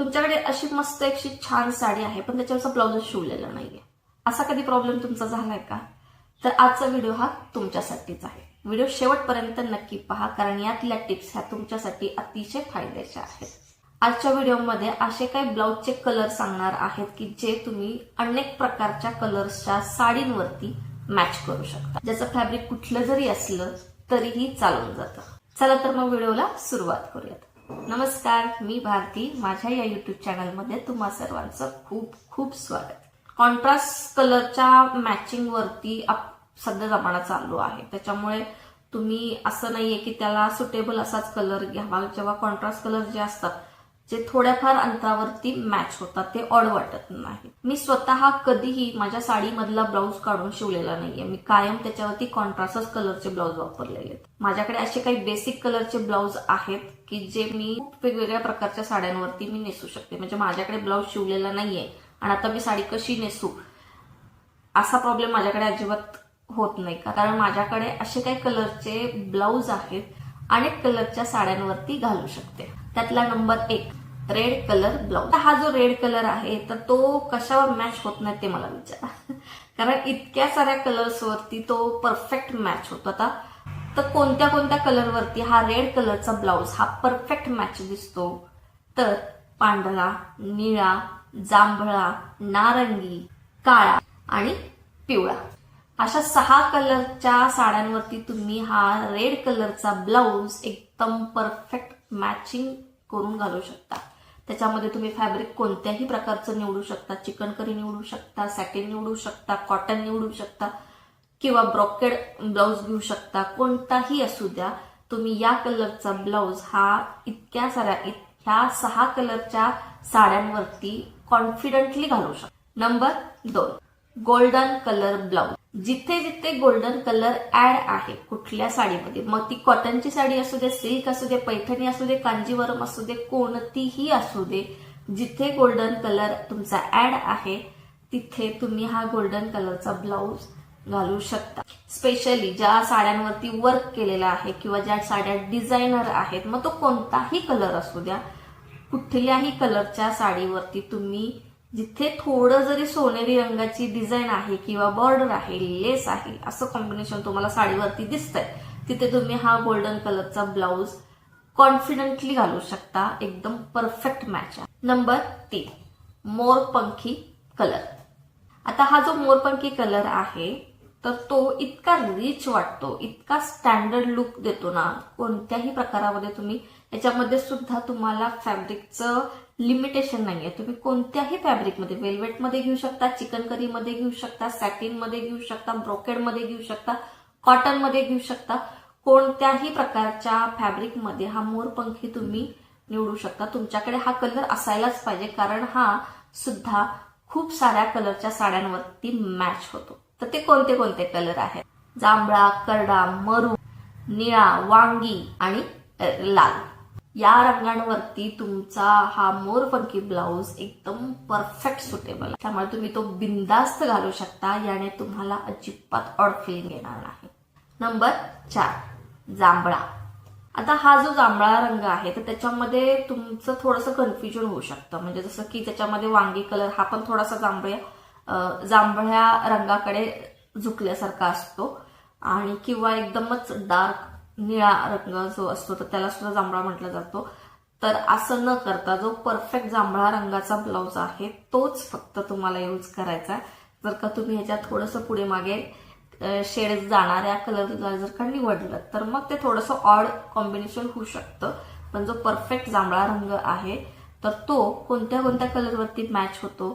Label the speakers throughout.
Speaker 1: तुमच्याकडे अशी मस्त एकशी छान साडी आहे पण त्याच्यावरचा ब्लाऊजच शिवलेला नाहीये. असा कधी प्रॉब्लेम तुमचा झालाय का? तर आजचा व्हिडिओ हा तुमच्यासाठीच आहे. व्हिडिओ शेवटपर्यंत नक्की पहा कारण यातल्या टिप्स ह्या तुमच्यासाठी अतिशय फायद्याच्या आहेत. आजच्या व्हिडिओमध्ये असे काही ब्लाऊजचे कलर सांगणार आहेत की जे तुम्ही अनेक प्रकारच्या कलर्सच्या साडींवरती मॅच करू शकता. ज्याचं फॅब्रिक कुठलं जरी असलं तरीही चालून जातं. चला तर मग व्हिडिओला सुरुवात करूयात. नमस्कार मी भारती. माझ्या या युट्यूब चॅनलमध्ये तुम्हा सर्वांचं खूप खूप स्वागत. कॉन्ट्रास्ट कलरच्या मॅचिंग वरती आप- सध्या जमाना चालू आहे. त्याच्यामुळे तुम्ही असं नाहीये की त्याला सुटेबल असाच कलर घ्यावा. जेव्हा कॉन्ट्रास्ट कलर जे असतात जे थोड्याफार अंतरावरती मॅच होतात ते ऑड वाटत नाही. मी स्वतः कधीही माझ्या साडीमधला ब्लाऊज काढून शिवलेला नाहीये. मी कायम त्याच्यावरती कॉन्ट्रास्टच कलरचे ब्लाऊज वापरलेले आहेत. माझ्याकडे असे काही बेसिक कलरचे ब्लाऊज आहेत की जे मी वेगवेगळ्या प्रकारच्या साड्यांवरती मी नेसू शकते. म्हणजे माझ्याकडे ब्लाऊज शिवलेला नाहीये आणि आता मी साडी कशी नेसू असा प्रॉब्लेम माझ्याकडे अजिबात होत नाही. का कारण माझ्याकडे असे काही कलरचे ब्लाऊज आहेत अनेक कलरच्या साड्यांवरती घालू शकते. त्यातला नंबर एक. रेड कलर ब्लाऊज हा जो रेड कलर आहे तर तो कशावर मॅच होत नाही ते मला विचारा. कारण इतक्या साऱ्या कलर्सवरती तो परफेक्ट मॅच होतो. आता तर कोणत्या कोणत्या कलरवरती हा रेड कलरचा ब्लाऊज हा परफेक्ट मॅच दिसतो? तर पांढरा निळा जांभळा नारंगी काळा आणि पिवळा. अशा सहा कलरच्या साड्यांवरती तुम्ही हा रेड कलरचा ब्लाऊज एकदम परफेक्ट मॅचिंग करून घालू शकता. त्याच्यामध्ये तुम्ही फॅब्रिक कोणत्याही प्रकारचं निवडू शकता. चिकनकरी निवडू शकता सॅटिन निवडू शकता कॉटन निवडू शकता किंवा ब्रॉकेड ब्लाऊज घेऊ शकता. कोणताही असू द्या तुम्ही या कलरचा ब्लाऊज हा इतक्या साऱ्या ह्या सहा कलरच्या साड्यांवरती कॉन्फिडंटली घालू शकता. नंबर दोन. गोल्डन कलर ब्लाऊज जिथे जिथे गोल्डन कलर ऍड आहे कुठल्या साडीमध्ये. मग ती कॉटनची साडी असू दे सिल्क असू दे पैठणी असू दे कांजीवरम असू दे कोणतीही असू दे जिथे गोल्डन कलर तुमचा ऍड आहे तिथे तुम्ही हा गोल्डन कलरचा ब्लाऊज घालू शकता. स्पेशली ज्या साड्यांवरती वर्क केलेला आहे किंवा ज्या साड्या डिझायनर आहेत मग तो कोणताही कलर असू द्या कुठल्याही कलरच्या साडीवरती तुम्ही जिथे थोडं जरी सोनेरी रंगाची डिझाईन आहे किंवा बॉर्डर आहे लेस आहे असं कॉम्बिनेशन तुम्हाला साडीवरती दिसतंय तिथे तुम्ही हा गोल्डन कलरचा ब्लाऊज कॉन्फिडंटली घालू शकता. एकदम परफेक्ट मॅच आहे. नंबर तीन मोरपंखी कलर आता हा जो मोरपंखी कलर आहे तर तो इतका रिच वाटतो इतका स्टँडर्ड लुक देतो ना कोणत्याही प्रकारामध्ये तुम्ही याच्यामध्ये सुद्धा तुम्हाला फॅब्रिकचं लिमिटेशन नाही आहे तुम्ही कोणत्याही फॅब्रिकमध्ये वेल्वेटमध्ये घेऊ शकता चिकन करीमध्ये घेऊ शकता सॅटिनमध्ये घेऊ शकता ब्रोकेडमध्ये घेऊ शकता कॉटनमध्ये घेऊ शकता. कोणत्याही प्रकारच्या फॅब्रिकमध्ये हा मोरपंखी तुम्ही निवडू शकता. तुमच्याकडे हा कलर असायलाच पाहिजे. कारण हा सुद्धा खूप साऱ्या कलरच्या साड्यांवरती मॅच होतो. तर ते कोणते कोणते कलर आहेत? जांभळा करडा मरू निळा वांगी आणि लाल. या रंगांवरती तुमचा हा मोरपंखी ब्लाऊज एकदम परफेक्ट सुटेबल आहे. त्यामुळे तुम्ही तो बिंदास्त घालू शकता याने तुम्हाला अजिबात ऑड फिलिंग येणार नाही. नंबर चार जांभळा. आता हा जो जांभळा रंग आहे तर त्याच्यामध्ये तुमचं थोडंसं कन्फ्युजन होऊ शकतं. म्हणजे जसं की त्याच्यामध्ये वांगी कलर हा पण थोडासा जांभळ्या जांभळ्या रंगाकडे झुकल्यासारखा असतो. आणि किंवा एकदमच डार्क निळा रंग जो असतो तर त्याला सुद्धा जांभळा म्हटला जातो. तर असं न करता जो परफेक्ट जांभळा रंगाचा ब्लाऊज आहे तोच फक्त तुम्हाला यूज करायचा जर का तुम्ही ह्याच्यात थोडंसं पुढे मागे शेड जाणाऱ्या कलरला जर का निवडलं तर मग ते थोडंसं ऑड कॉम्बिनेशन होऊ शकतं. पण जो परफेक्ट जांभळा रंग आहे तर तो कोणत्या कोणत्या कलरवरती मॅच होतो?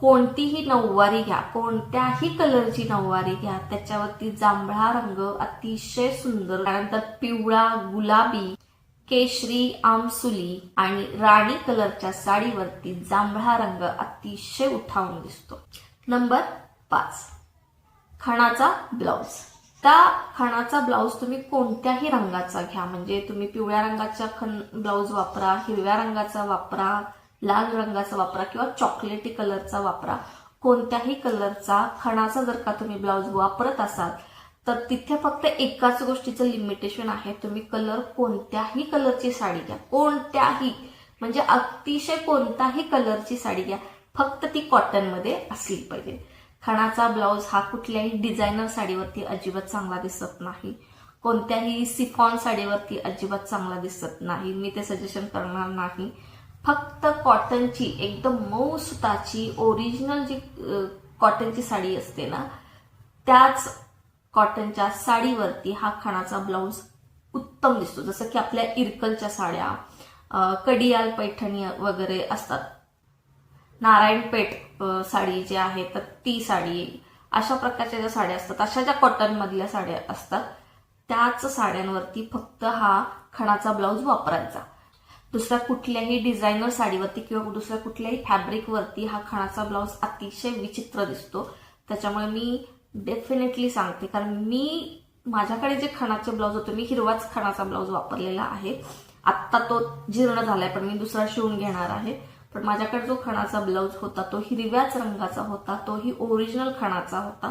Speaker 1: कोणतीही नऊवारी घ्या कोणत्याही कलरची नऊवारी घ्या त्याच्यावरती जांभळा रंग अतिशय सुंदर त्यानंतर पिवळा गुलाबी केशरी आमसुली आणि राणी कलरच्या साडीवरती जांभळा रंग अतिशय उठावून दिसतो. नंबर पाच. खणाचा ब्लाऊज. त्या खणाचा ब्लाऊज तुम्ही कोणत्याही रंगाचा घ्या म्हणजे तुम्ही पिवळ्या रंगाचा खण ब्लाऊज वापरा हिरव्या रंगाचा वापरा लाल रंगाचा वापरा किंवा चॉकलेटी कलरचा वापरा. कोणत्याही कलरचा खणाचा जर का तुम्ही ब्लाऊज वापरत असाल तर तिथे फक्त एकाच गोष्टीचं लिमिटेशन आहे. तुम्ही कलर कोणत्याही कलरची साडी घ्या. कोणत्याही म्हणजे अतिशय कोणताही कलरची साडी घ्या. फक्त ती कॉटनमध्ये असली पाहिजे. खणाचा ब्लाऊज हा कुठल्याही डिझायनर साडीवरती अजिबात चांगला दिसत नाही. कोणत्याही सिफॉन साडीवरती अजिबात चांगला दिसत नाही. मी ते सजेशन करणार नाही. फक्त कॉटनची एकदम मऊ सुताची ओरिजिनल जी कॉटनची साडी असते ना त्याच कॉटनच्या साडीवरती हा खणाचा ब्लाऊज उत्तम दिसतो. जसं की आपल्या इरकलच्या साड्या कडियाल पैठणी वगैरे असतात. नारायणपेठ साडी जी आहे तर ती साडी अशा प्रकारच्या ज्या साड्या असतात अशा ज्या कॉटनमधल्या साड्या असतात त्याच साड्यांवरती फक्त हा खणाचा ब्लाऊज वापरायचा. दुसऱ्या कुठल्याही डिझायनर साडीवरती किंवा दुसऱ्या कुठल्याही फॅब्रिकवरती हा खणाचा ब्लाऊज अतिशय विचित्र दिसतो. त्याच्यामुळे मी डेफिनेटली सांगते कारण मी माझ्याकडे जे खणाचे ब्लाऊज होते मी हिरवाच खणाचा ब्लाऊज वापरलेला आहे. आत्ता तो जीर्ण झालाय पण मी दुसरा शिवून घेणार आहे. पण माझ्याकडे जो खणाचा ब्लाऊज होता तो हिरव्याच रंगाचा होता तोही ओरिजिनल खणाचा होता.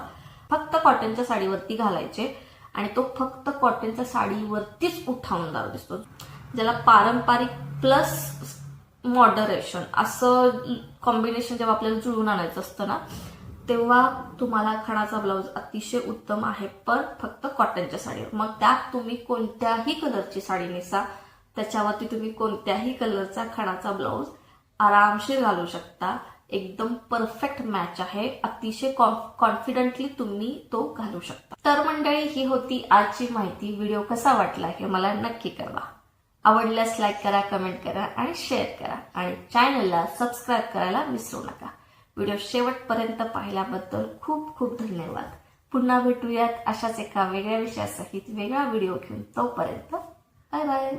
Speaker 1: फक्त कॉटनच्या साडीवरती घालायचे आणि तो फक्त कॉटनच्या साडीवरतीच उठावूनदार दिसतो. ज्याला पारंपरिक प्लस मॉडरेशन असं कॉम्बिनेशन जेव्हा आपल्याला जुळून आणायचं असतं ना तेव्हा तुम्हाला खणाचा ब्लाऊज अतिशय उत्तम आहे पण फक्त कॉटनच्या साडीवर. मग त्यात तुम्ही कोणत्याही कलरची साडी नेसा त्याच्यावरती तुम्ही कोणत्याही कलरचा खणाचा ब्लाऊज आरामशीर घालू शकता. एकदम परफेक्ट मॅच आहे. अतिशय कॉन्फिडंटली तुम्ही तो घालू शकता. तर मंडळी ही होती आजची माहिती. व्हिडिओ कसा वाटला हे मला नक्की कळवा. आवडल्यास लाईक करा कमेंट करा आणि शेअर करा. आणि चॅनलला सबस्क्राईब करायला विसरू नका. व्हिडिओ शेवटपर्यंत पाहिल्याबद्दल खूप खूप धन्यवाद. पुन्हा भेटूयात अशाच एका वेगळ्या विषयासहित वेगळा व्हिडिओ घेऊन तोपर्यंत बाय बाय